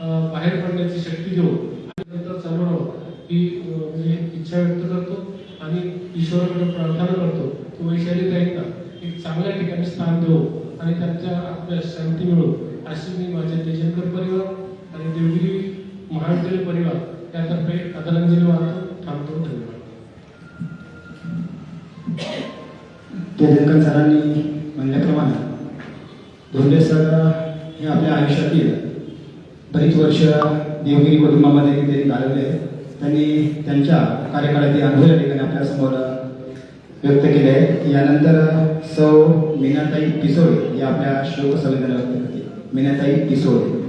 बाहेर पडण्याची शक्ती देऊ आणि नंतर चालू राहू ही म्हणजे इच्छा व्यक्त करतो आणि ईश्वराकडे प्रार्थना करतो. की वैशाली ताईंना एक चांगल्या ठिकाणी स्थान देऊ आणि त्यांच्या आपल्या शांती मिळू अशी मी माझ्या तेजनकर परिवार आणि देवगिरी महाविद्यालय परिवार यातर्फे आदरांजली वाहतो थांबतो. धन्यवाद. तेजनकर सरांनी म्हणल्याप्रमाणे धोंडे सर हे आपल्या आयुष्यातील वर्ष देवगिरी कुटुंबामध्ये त्यांनी घालवले त्यांनी त्यांच्या कार्यकाळातील अनुभव या ठिकाणी आपल्यासमोर व्यक्त केले. आहे यानंतर सौ मीनाताई पिसोळे या आपल्या शोक संवेदना व्यक्त करते मीनाताई पिसोळे.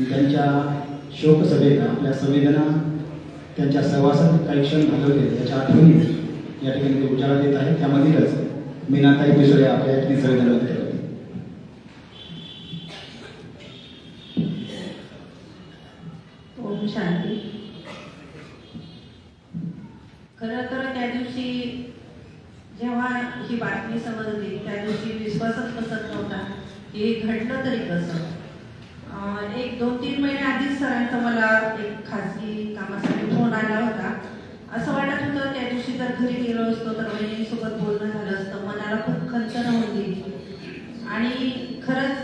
त्यांच्या शोकसभेत आपल्या संवेदना त्यांच्या सहवासात काही क्षण घालवले. त्याच्या आठवणी या ठिकाणी ते उजाळा देत आहे त्यामधीलच मीनाताई पिसोळे आपल्या या ठिकाणी संवेदना व्यक्त करते ओम शांती. खरं तर त्या दिवशी जेव्हा ही बातमी समजली त्या दिवशी विश्वासच बसत नव्हता. हे घडलं तरी कसं? एक दोन तीन महिने आधीच सरांचा मला एक खाजगी कामासाठी फोन आला होता. असं वाटत होतं त्या दिवशी जर घरी गेलो असतो तर वहिनीसोबत बोलणं झालं असतं मनाला खूप खंत होती आणि खरंच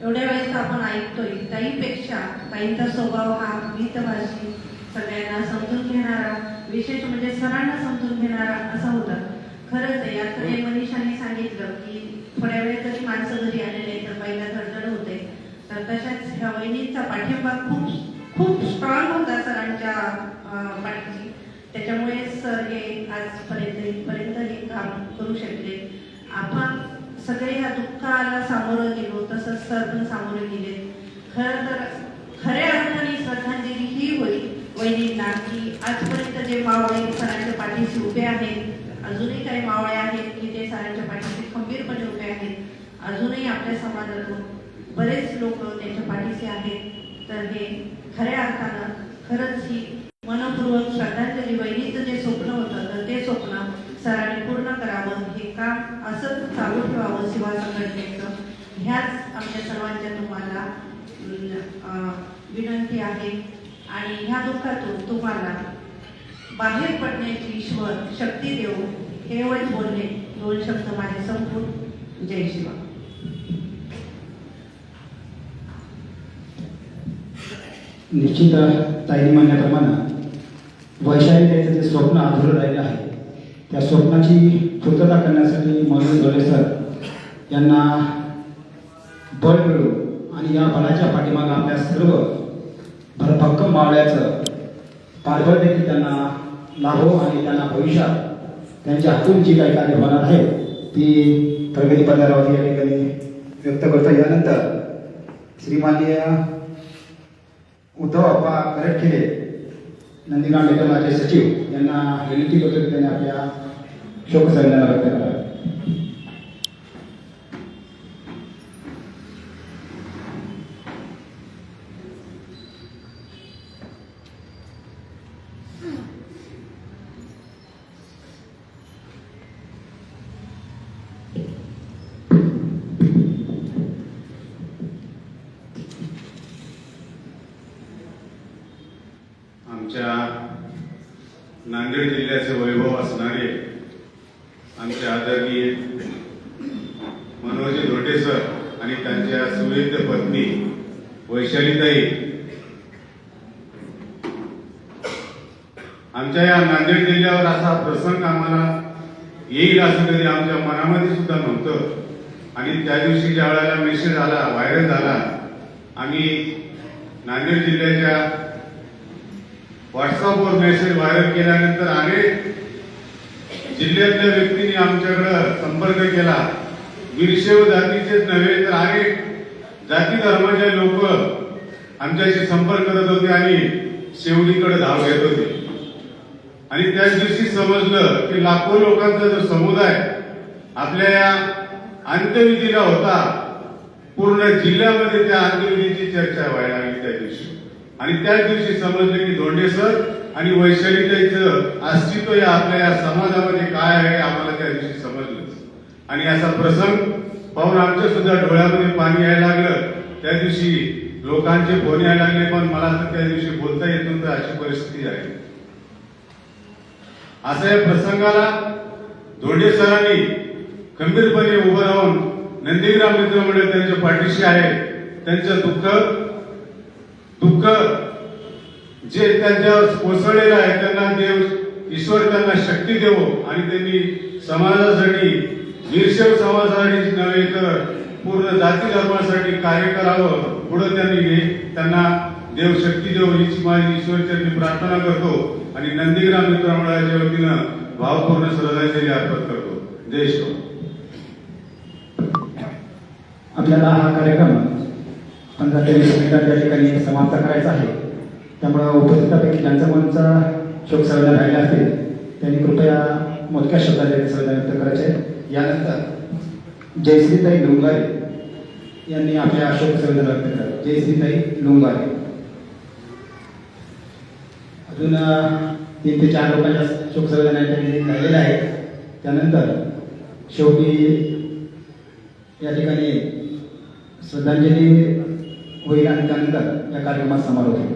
एवढ्या वेळेस आपण ऐकतोय ताईपेक्षा ताईंचा स्वभाव हा गीतभाषी सगळ्यांना समजून घेणारा विशेष म्हणजे सरांना समजून घेणारा असा होता. खरंच आहे याकडे मनीषाने सांगितलं की थोड्या वेळ जरी माणसं घरी आलेले तर पहिला धडधड तर तशाच ह्या वहिनींचा पाठिंबा खूप खूप स्ट्रॉंग होता सरांच्या पाठीची त्याच्यामुळे सर हे आजपर्यंत इथपर्यंत हे काम करू शकले. आपण सगळे या दुःखाला सामोरं गेलो तसंच सर पण सामोरे गेले. खरं तर खऱ्या अर्थाने श्रद्धांजली ही होईल वहिनींना की आजपर्यंत जे मावळे सरांच्या पाठीशी उभे आहेत अजूनही काही मावळे आहेत की ते सरांच्या पाठीशी खंबीरपणे उभे आहेत अजूनही आपल्या समाजातून बरेच लोक त्यांच्या पाठीशी आहेत. तर हे खऱ्या अर्थानं खरंच ही मनपूर्वक श्रद्धांजली वहिनीचं जे स्वप्न होतं तर ते स्वप्न सरांनी पूर्ण करावं. हे काम असंच चालू ठेवावं शिवा संघटनेचं ह्याच आमच्या सर्वांच्या तुम्हाला विनंती आहे. आणि ह्या दुःखातून तुम्हाला बाहेर पडण्याची ईश्वर शक्ती देऊ हे एवढेच बोलणे दोन शब्द माझे संपूर्ण जय शिवा. निश्चित ताईने म्हणल्याप्रमाणे वैशाली त्याचं जे स्वप्न अधुरं राहिलं आहे त्या स्वप्नाची पूर्तता करण्यासाठी मनोज डोले सर यांना बळ मिळू आणि या बळाच्या पाठीमागं आपल्या सर्व भरभक्कम मावळ्याचं पाठबळ देखील त्यांना लाभो आणि त्यांना भविष्यात त्यांच्या हातून जी काही कार्य होणार आहे ती प्रगती पदारावरती या ठिकाणी व्यक्त करतो. यानंतर श्रीमान्य उद्धव अप्पा करटखेडे येथे माझे सचिव यांना विनंती करतो त्यांनी आपल्या शोकसंवेदना व्यक्त कराव्या आमच्या नांदेड जिल्ह्याचे वैभव असणारे आमचे आदरणीय मनोज धोटे सर आणि त्यांच्या सुविध पत्नी वैशालीताई. आमच्या या नांदेड जिल्ह्यावर असा प्रसंग आम्हाला येईल असं कधी आमच्या मनामध्ये सुद्धा नव्हतं. आणि त्या दिवशी ज्या वेळेला मेसेज आला व्हायरल झाला आम्ही नांदेड जिल्ह्याच्या व्हॉट्सअपवर मेसेज व्हायरल केल्यानंतर अनेक जिल्ह्यातल्या व्यक्तींनी आमच्याकडं संपर्क केला. व जातीचेच नव्हे तर अनेक जाती धर्माचे लोक आमच्याशी संपर्क करत होते आणि शेवटीकडे धाव घेत होते. आणि त्याच दिवशी समजलं की लाखो लोकांचा जो समुदाय आपल्या या अंत्यविधीला होता पूर्ण जिल्ह्यामध्ये त्या अंत्यविधीची चर्चा व्हायला लागली त्या दिवशी. आणि त्याच दिवशी समजलं की धोंडे सर आणि वैशालीताईचं अस्तित्व या आपल्या या समाजामध्ये काय आहे आम्हाला त्या दिवशी समजलं. आणि असा प्रसंग पाहून आमच्या सुद्धा डोळ्यामध्ये पाणी यायला लागलं. त्या दिवशी लोकांचे फोन यायला लागले पण मला तर त्या दिवशी बोलता येत नव्हतं अशी परिस्थिती आहे. अशा या प्रसंगाला धोंडे सरांनी खंबीरपणे उभं राहून नंदीग्राम मित्र मंडळ त्यांच्या पाठीशी आहे. त्यांचं दुःख दुःख जे त्यांच्यावर कोसळलेलं आहे त्यांना देव ईश्वर त्यांना शक्ती देवो आणि त्यांनी समाजासाठी वीरशैव समाजासाठी नव्हे तर पूर्ण जाती धर्मासाठी कार्य करावं पुढे त्यांनी त्यांना देव शक्ती देव हीच माझी ईश्वरचरणी प्रार्थना करतो. आणि नंदीग्राम मित्र मंडळाच्या वतीनं भावपूर्ण श्रद्धांजली अर्पण करतो. जय शिव आपल्याला हा कार्यक्रम पंधरा तेवीस मिनिटात या ठिकाणी समाप्त करायचा आहे. त्यामुळं उपस्थितापैकी ज्यांचा मनचा शोक संवेदना राहिला असेल त्यांनी कृपया मोजक्या शब्दात याची संवेदना व्यक्त करायचे. यानंतर जयश्रीताई डोंगारे यांनी आपल्या शोक संवेदना व्यक्त कराव्या जयश्रीताई डोंगारे. अजून तीन ते चार लोकांच्या शोक संवेदना आहेत. त्यानंतर शेवटी या ठिकाणी श्रद्धांजली होईल आणि त्यानंतर या कार्यक्रमात समारोप होईल.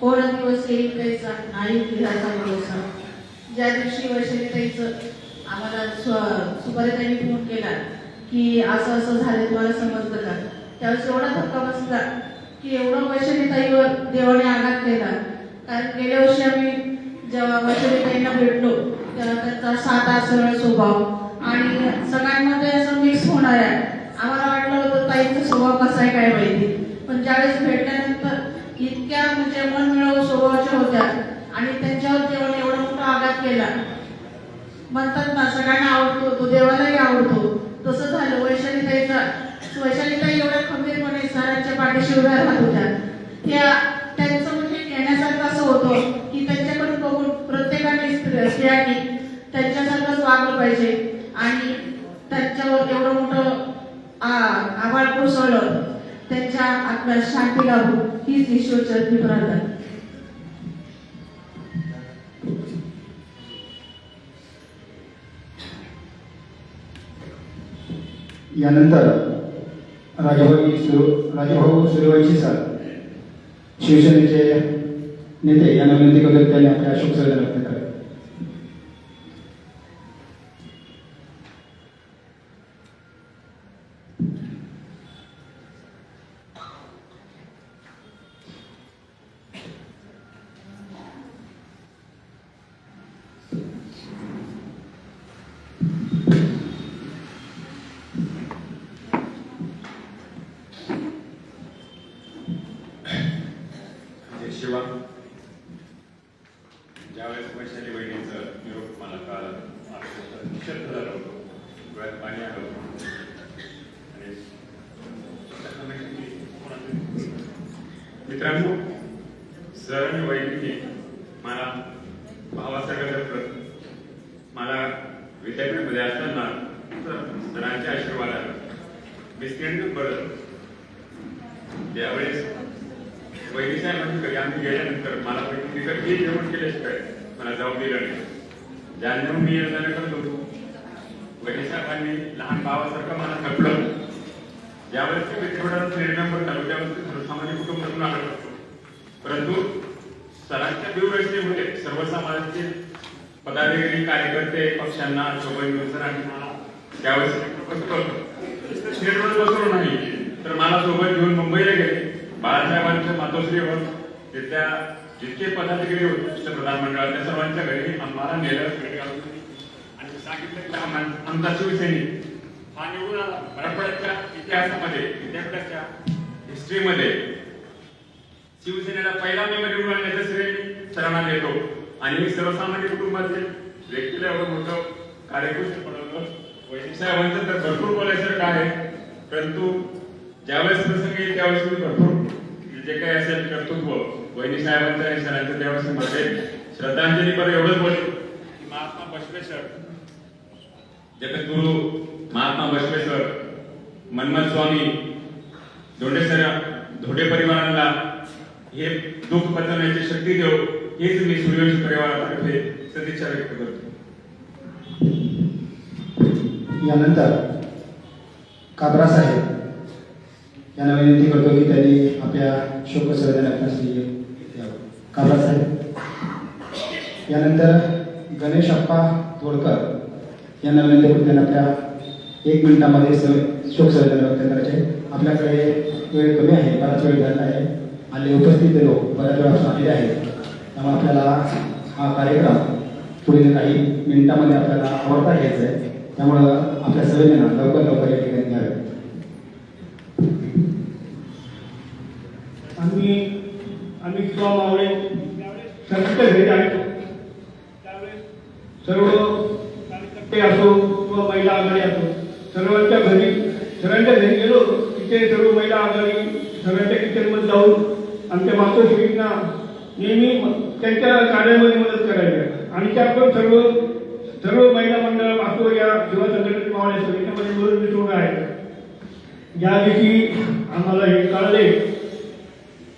कोण दिवस येईल त्याचा नाही फिरायचा भरोसा ज्या दिवशी वैशालीताईचं आम्हाला स्व- सुपारीताईंनी फोन केला की असं असं झालं तुम्हाला समजलं का? त्यावेळेस एवढा धक्का बसला की एवढं वैशालीताईवर देवाने आघात केला. कारण गेल्या वर्षी आम्ही जेव्हा वैशालीताईंना भेटलो तेव्हा त्यांचा साधा सरळ स्वभाव आणि सगळ्यांमध्ये असं मिक्स होणार आहे आम्हाला वाटलं होतं ताईचा स्वभाव कसा आहे काय माहिती. पण ज्यावेळेस भेटल्यानंतर इतक्या म्हणजे मनमिळावू स्वभावाच्या होत्या आणि त्यांच्यावर देवाने एवढा मोठा आघात केला. म्हणतात ना सगळ्यांना आवडतो तो देवालाही आवडतो. तसं झालं. वैशालीताईचा वैशालीताई एवढ्या खंबीरपणे सरांच्या पाठीशी उभ्या राहत होत्या. त्या त्यांचं म्हणजे घेण्यासारखं असं होतं की त्यांच्याकडून बघून प्रत्येकाने स्त्रियांनी त्यांच्यासारखंच वागलं पाहिजे. आणि त्यांच्यावर एवढं मोठं आ- आभाळ कोसळलं. त्यांच्या आत्म्यात शांती लाभू हीच ईश्वरचरणी प्रार्थना यानंतर राजाभाऊ सुरू राजभाऊ सुरवंशी सर शिवसेनेचे नेते यांना विनंती करतो त्यांनी आपल्या शोक संवेदना व्यक्त करावी. entrando दूरदृष्टीमुळे पदाधिकारी कार्यकर्ते पक्षांना सोबत घेऊन सरांनी मला त्यावेळेस करतो स्टेटवर नाही तर मला सोबत घेऊन मुंबईला गेले. बाळासाहेबांच्या मातोश्रीवर तिथल्या जितके पदाधिकारी होते राष्ट्र प्रधानमंडळात त्या सर्वांच्या घरी आम्हाला नेलं आणि सांगितलं आमचा शिवसैनिक हा निवडून आला. मराठवाड्याच्या इतिहासामध्ये विद्यापीठाच्या हिस्ट्रीमध्ये शिवसेनेला पहिला मेंबर निवडून आणण्याचं श्रेय सरांना देतो आणि सर्वसामान्य कुटुंबातील व्यक्तीला एवढं मोठं कार्यकृत बनवलं वैदिक साहेबांचं तर भरपूर बोलायसारखं आहे? परंतु ज्यावेळेस प्रसंग येईल त्यावेळेस मी भरपूर जे काही असेल कर्तृत्व वैदिक साहेबांचं आणि सरांचं त्यावेळेस मी बघेल. श्रद्धांजली पर एवढंच बोलेल की महात्मा बसवेश्वर जगद्गुरु महात्मा बसवेश्वर मन्मथ स्वामी धोंडे सर धोंडे परिवाराला हे दुःख पचवण्याची शक्ती देव हेच मी सूर्यवंश परिवारातर्फे सदिच्छा व्यक्त करतो. यानंतर काबरा साहेब यांना विनंती करतो की त्यांनी आपल्या शोकसंवेदना काबरा साहेब. यानंतर गणेश अप्पा तोडकर यांना विनंती करतो त्यांना आपल्या एक मिनिटामध्ये स- शोकसंवेदना व्यक्त करायचे. आपल्याकडे वेळ कमी आहे बराच वेळ झाला आहे. आणि उपस्थित लोक बऱ्याच वेळा आलेले आहेत. त्यामुळे आपल्याला हा कार्यक्रम पुढील काही मिनिटांमध्ये आपल्याला आवडता घ्यायचा आहे. त्यामुळं आपल्या सगळ्यांना लवकर लवकर या ठिकाणी घ्यावे. आम्ही आम्ही किंवा मावळे सर्वांच्या घरी जायचो सर्व कार्यकर्ते असो किंवा महिला आघाडी असो सर्वांच्या घरी सर्वांच्या घरी गेलो तिथे सर्व महिला आघाडी सर्वांच्या किचनमध्ये जाऊन आमच्या मातोश्रींना नेहमी त्यांच्या कार्यामध्ये मदत करायच्या आणि त्या पण सर्व सर्व महिला मंडळ असो या युवा संघटनेचे मावळे असो याच्यामध्ये मिळून मिसळून आहे या दिवशी आम्हाला हे कळले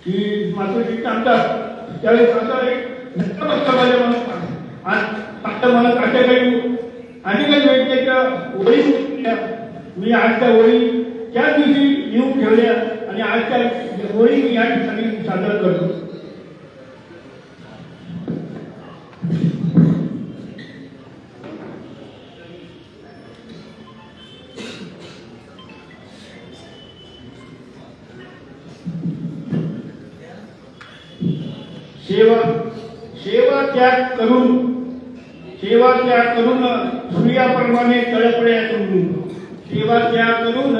की मातोश्री आणतात त्यावेळेस आता एक धक्का बसला माझ्या मनात आज अशा काही आणि काही व्यक्तीच्या ओळी मी आजच्या ओळी त्या दिवशी येऊन ठेवल्या आणि आजच्या ओळी मी या ठिकाणी सादर करतो. सेवा सेवा त्याग करून सेवा त्याग करून सूर्याप्रमाणे तळपड्या तुम्ही. सेवा त्याग करून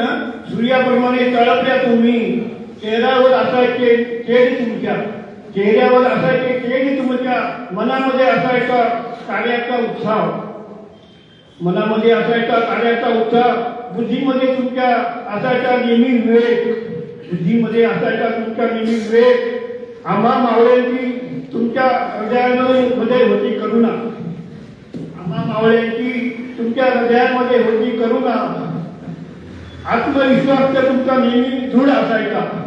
सूर्याप्रमाणे तळपड्या तुम्ही. चेहऱ्यावर असायचे चेहरे तुमच्या. चेहऱ्यावर असायचे चेहरे तुमच्या मनामध्ये असायचा कार्याचा उत्साह. मनामध्ये असायचा कार्याचा उत्साह. बुद्धीमध्ये तुमच्या असायचा नेहमी वेळ बुद्धीमध्ये असायचा तुमच्या नेहमी वेळ आम्हा मावळ्यांची तुमच्या हृदयामध्ये होती करुणा. आम्हा मावळ्यांची तुमच्या हृदयामध्ये होती करुणा. आत्मविश्वास तर तुमचा नेहमी दृढ असायचा.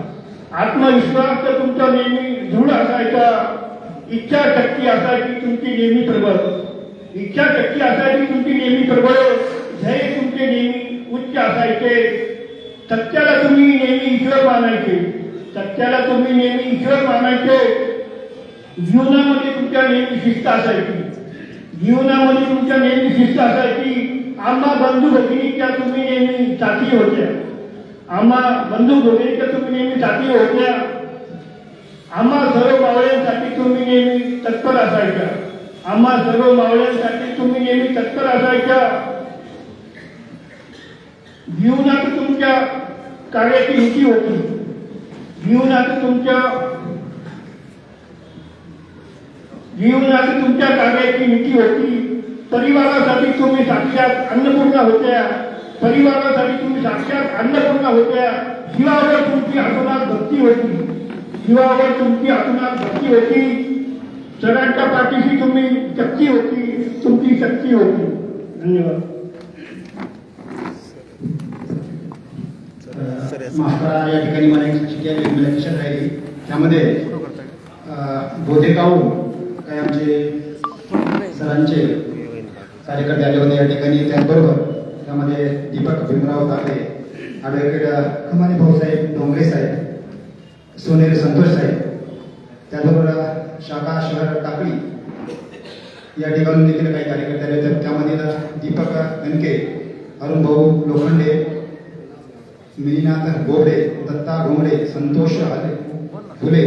आत्मविश्वास तर तुमचा नेहमी दृढ असायचा. इच्छा शक्ती असायची तुमची नेहमी प्रबळ. इच्छा शक्ती असायची तुमची नेहमी प्रबळ. झय तुमचे नेहमी उच्च असायचे. सत्याला तुम्ही नेहमी ईश्वर मानायचे. सत्याला तुम्ही नेहमी ईश्वर मानायचे. जीवनामध्ये तुमच्या नेहमी शिस्त असायची. जीवनामध्ये तुमच्या नेहमी शिस्त असायची. आम्हा बंधू भगिनीच्या तुम्ही नेहमी साथी होत्या. आम्हा बंधू भगिनीच्या तुम्ही नेहमी जाती होत्या. आम्हा सर्व मावळ्यांसाठी तुम्ही नेहमी तत्पर असायच्या आम्हा सर्व मावळ्यांसाठी तुम्ही नेहमी तत्पर असायच्या जीवनात तुमच्या कार्याची हिती होती. जीवनात तुमच्या जीवनात तुमच्या कार्याची नीती होती. परिवारासाठी तुम्ही साक्षात अन्नपूर्णा होत्या. परिवारासाठी तुम्ही साक्षात अन्नपूर्णा होत्या जीवावर तुमची आतोनात भक्ती होती. जीवावर तुमची आतोनात भक्ती होती. सरांच्या पाठीशी तुम्ही शक्ती होती तुमची शक्ती होती. धन्यवाद. माफ करा या ठिकाणी मला एक लक्षात राहिली त्यामध्ये बोधेगाव काय आमचे सरांचे कार्यकर्ते आले होते या ठिकाणी त्याचबरोबर त्यामध्ये दीपक भीमराव ताटे ॲडव्होकेट खमाने भाऊसाहेब डोंगरे साहेब सोनेरी संतोष साहेब त्याचबरोबर शाखा शहर टाकळी या ठिकाणी देखील काही कार्यकर्ते आले. होते त्यामध्ये दीपक गणके अरुण भाऊ लोखंडे मिनीनाथ गोबडे दत्ता घोंगडे संतोष आले फुले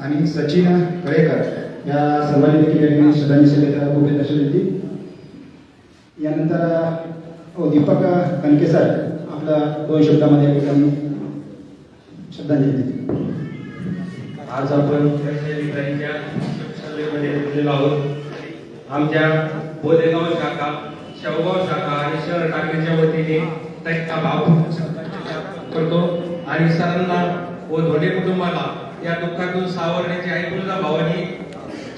आणि सचिन करेकर या सर्वांनी देखील श्रद्धांजली उभे दर्शन यानंतर हो दीपक कणके सर आपला दोन शब्दामध्ये या श्रद्धांजली दिली आज आपण बोललेलो आहोत. आमच्या बोलेगाव शाखा शेवगाव शाखा आणि शहर टाकीच्या वतीने त्यांचा भाव करतो. आणि सरांना व धोंडे कुटुंबाला या दुःखातून सावरण्याची आई भावानी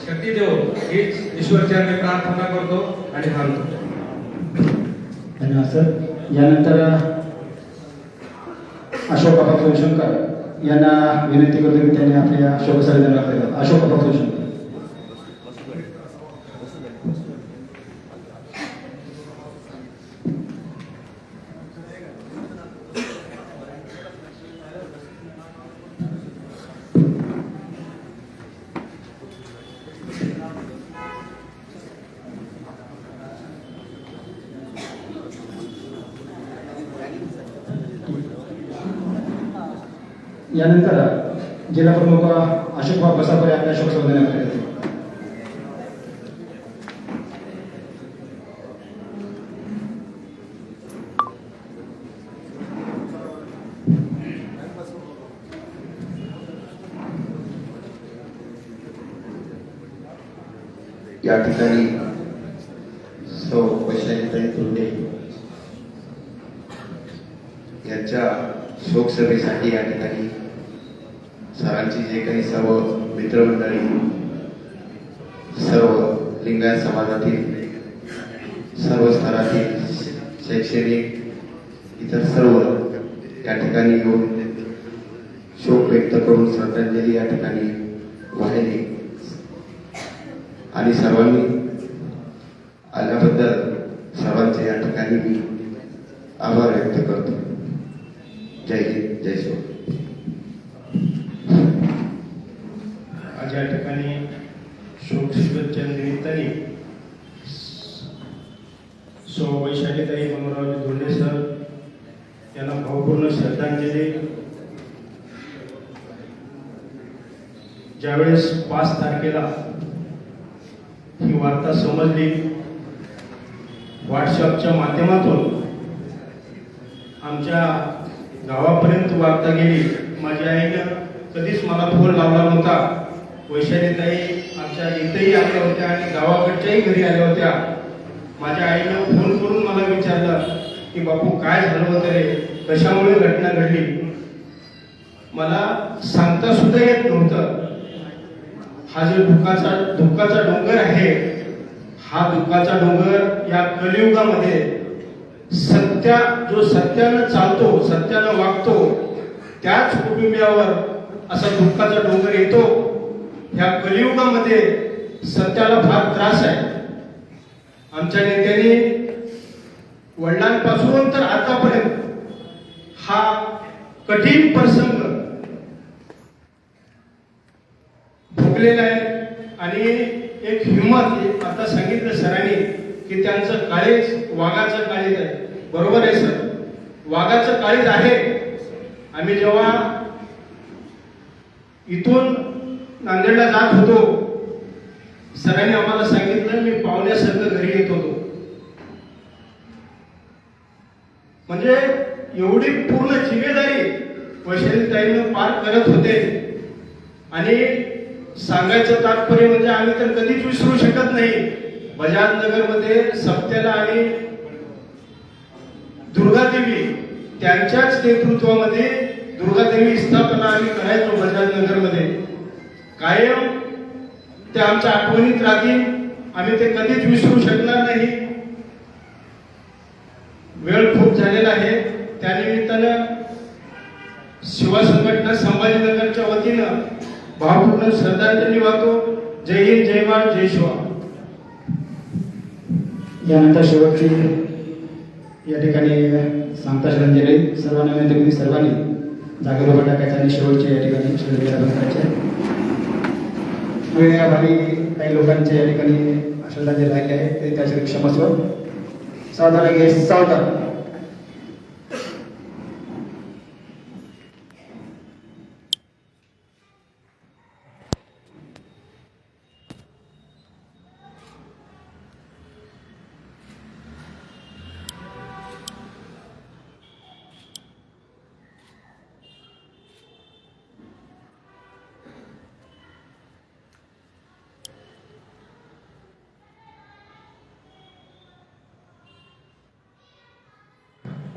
शक्ती देऊ हीच ईश्वरच्या प्रार्थना करतो आणि थांबतो. धन्यवाद सर. यानंतर अशोक बाबा शंकर यांना विनंती करतो की त्यांनी आपल्या शोकसभेला दाखल अशोक बाबा शंकर यानंतर जिल्हा प्रमुख अशोक बाबा बसापुरे आपल्या शोकसभेला दाखल करतील या ठिकाणी सौ वैशालीताई तुर्डे यांच्या शोकसभेसाठी या ठिकाणी सरांची जे काही सर्व मित्रमंडळी सर्व लिंगायत समाजातील सर्व स्तरातील शैक्षणिक इतर सर्व या ठिकाणी येऊन शोक व्यक्त करून श्रद्धांजली या ठिकाणी वाहिली. आणि सर्वांनी आल्याबद्दल सर्वांचे या ठिकाणी मी आभार व्यक्त करतो. जय हिंद जय शिव आज या ठिकाणी शोकशिबिरच्या निमित्ताने सो वैशालीताई मनोहररावजी धोंडे सर यांना भावपूर्ण श्रद्धांजली. ज्यावेळेस पाच तारखेला ही वार्ता समजली व्हॉट्सअपच्या माध्यमातून आमच्या गावापर्यंत वार्ता गेली. माझ्या आईनं कधीच मला फोन लावला नव्हता. वैशालीताई आमच्या इथेही आल्या होत्या आणि गावाकडच्याही घरी आल्या होत्या. माझ्या आईनं फोन करून मला विचारलं की बापू काय झालं होतं रे कशामुळे घटना घडली? मला सांगता सुद्धा येत नव्हतं. हा जो दुःखाचा दुःखाचा डोंगर आहे हा दुःखाचा डोंगर या कलियुगामध्ये सत्या जो सत्यानं चालतो सत्यानं वागतो त्याच कुटुंबियावर असा दुःखाचा डोंगर येतो. ह्या कलियुगामध्ये सत्याला फार त्रास आहे. आमच्या नेत्याने वडिलांपासून तर आतापर्यंत हा कठीण प्रसंग भोगलेला आहे. आणि एक हिंमत आता सांगितलं सरांनी की त्यांचं काळीच वाघाचं काळीज आहे. बरोबर आहे सर? वाघाचं काळीज आहे. आम्ही जेव्हा इथून नांदेडला जात होतो सरांनी आम्हाला सांगितलं मी पाहुण्यासारखं घरी येत होतो. म्हणजे एवढी पूर्ण जिम्मेदारी वैशालीताईनं पार करत होते. आणि सांगायचं तात्पर्य म्हणजे आम्ही तर कधीच विसरू शकत नाही. बजाजनगरमध्ये सप्त्याला आणि दुर्गादेवी त्यांच्याच नेतृत्वामध्ये दुर्गादेवी स्थापना आम्ही करायचो बजाजनगरमध्ये. कायम ते आमच्या आठवणीत राहतील. आम्ही ते कधीच विसरू शकणार नाही वेळ खूप झालेला आहे त्यानिमित्तानं शिवा संघटना संभाजीनगरच्या वतीनं भावपूर्ण श्रद्धांजली वाहतो. जय हिंद जय महाराज जय शिवा. यानंतर शेवटची या ठिकाणी सांगता श्रद्धांजली. सर्वांना विनंती तुम्ही सर्वांनी जागेवर टाकायचं आणि शेवटची या ठिकाणी श्रद्धांजली अर्पण काही लोकांच्या या ठिकाणी श्रद्धांजली राहिली आहे ते त्यासाठी क्षमस्व सावधान घे सावधान